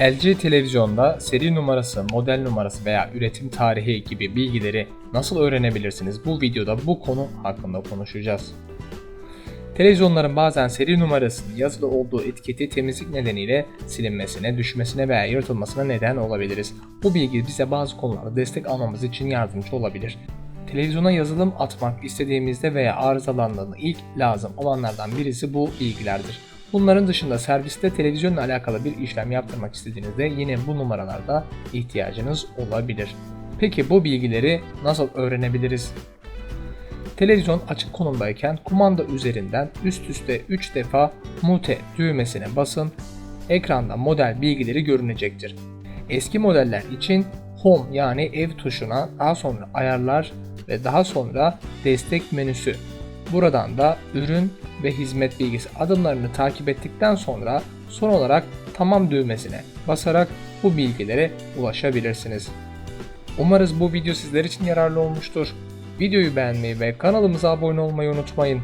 LG televizyonda seri numarası, model numarası veya üretim tarihi gibi bilgileri nasıl öğrenebilirsiniz? Bu videoda bu konu hakkında konuşacağız. Televizyonların bazen seri numarasının yazılı olduğu etiketi temizlik nedeniyle silinmesine, düşmesine veya yırtılmasına neden olabiliriz. Bu bilgi bize bazı konularda destek almamız için yardımcı olabilir. Televizyona yazılım atmak istediğimizde veya arızalandığında ilk lazım olanlardan birisi bu bilgilerdir. Bunların dışında serviste televizyonla alakalı bir işlem yaptırmak istediğinizde yine bu numaralarda ihtiyacınız olabilir. Peki bu bilgileri nasıl öğrenebiliriz? Televizyon açık konumdayken kumanda üzerinden üst üste 3 defa mute düğmesine basın. Ekranda model bilgileri görünecektir. Eski modeller için Home yani ev tuşuna daha sonra ayarlar ve daha sonra destek menüsü. Buradan da ürün ve hizmet bilgisi adımlarını takip ettikten sonra son olarak tamam düğmesine basarak bu bilgilere ulaşabilirsiniz. Umarız bu video sizler için yararlı olmuştur. Videoyu beğenmeyi ve kanalımıza abone olmayı unutmayın.